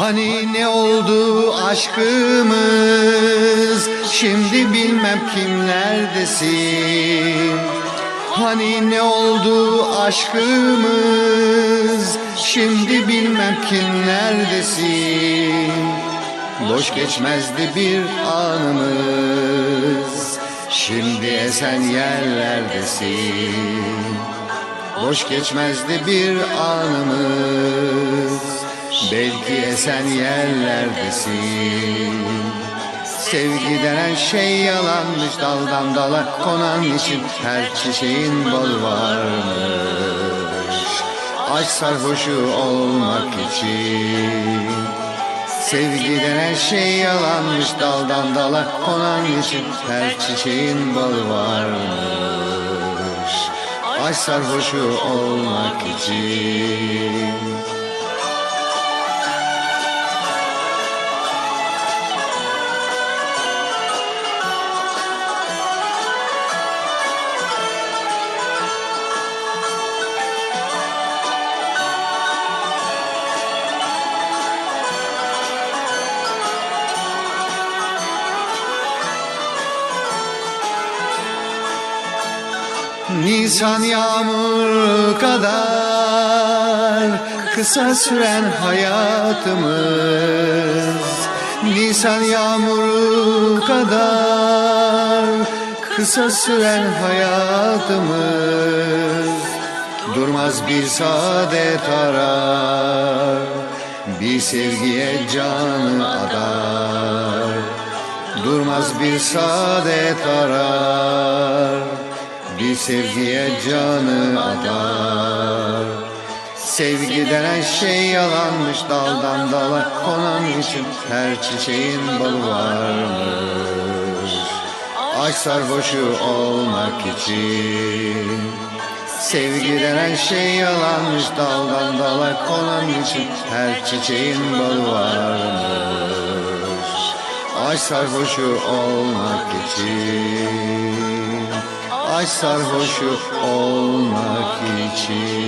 Hani ne oldu aşkımız? Şimdi bilmem kimlerdesin. Hani ne oldu aşkımız? Şimdi bilmem kimlerdesin. Boş geçmezdi bir anımız. Şimdi esen yerlerdesin. Boş geçmezdi bir anımız Belki esen yerlerdesin. Sevgi denen şey yalanmış daldan dala konan için Her çiçeğin bal varmış. Aşk sarhoşu olmak için. Sevgi denen şey yalanmış daldan dala konan için Her çiçeğin balı varmış. Aşk sarhoşu olmak için Nisan yağmuru kadar kısa süren hayatımız. Nisan yağmuru kadar kısa süren hayatımız. Durmaz bir saadet arar bir sevgiye canı adar. Durmaz bir saadet arar bir sevgiye canı adar Sevgi denen şey yalanmış daldan dala konan için Her çiçeğin balı varmış. Aşk sarhoşu olmak için. Sevgi denen şey yalanmış daldan dala konan için Her çiçeğin balı varmış. Aşk sarhoşu olmak için Aşk sarhoşu olmak için